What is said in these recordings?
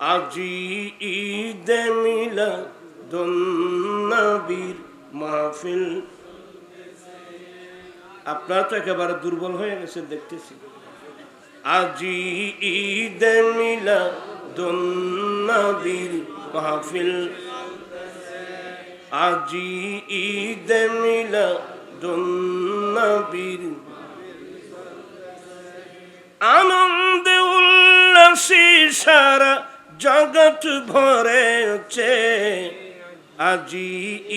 আজি ঈদে মিলা দন্নবীর মাহফিল। আপনারা তো একেবারে দুর্বল হয়ে গেছে দেখতেছি। আজি ঈদে মিলা দন্নবীর মাহফিল। আজি ঈদে মিলা দন্নবীর আনন্দে উল্লাসী সারা জগৎ ভরেছে আজি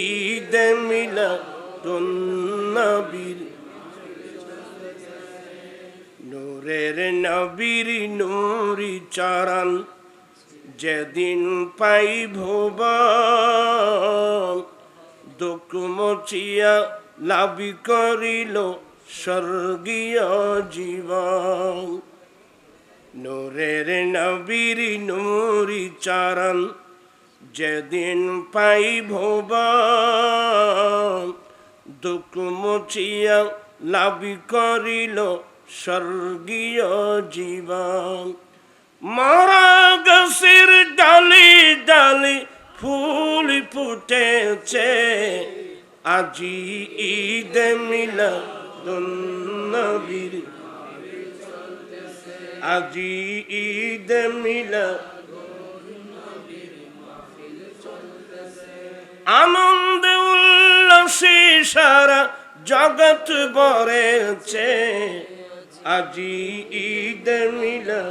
ঈদে মিলা নবীর। নূরের নবীর নূরি চরণ যেদিন পাই ভুবন দুঃখ মচিয়া লাভি করিল স্বর্গীয় জীবন। নূরের নবীর নূরি চরণ যেদিন পাই ভুবন, দুঃখ মুছিয়া লাভি করিল স্বর্গীয় জীবন। মরা গাছের ডালি ডালি ফুল ফুটেছে, আজি ঈদ মিলা নবীর আজি ঈদ মিলা আনন্দ উল্লাসে সারা জগৎ বরেছে আজি ঈদ মিলা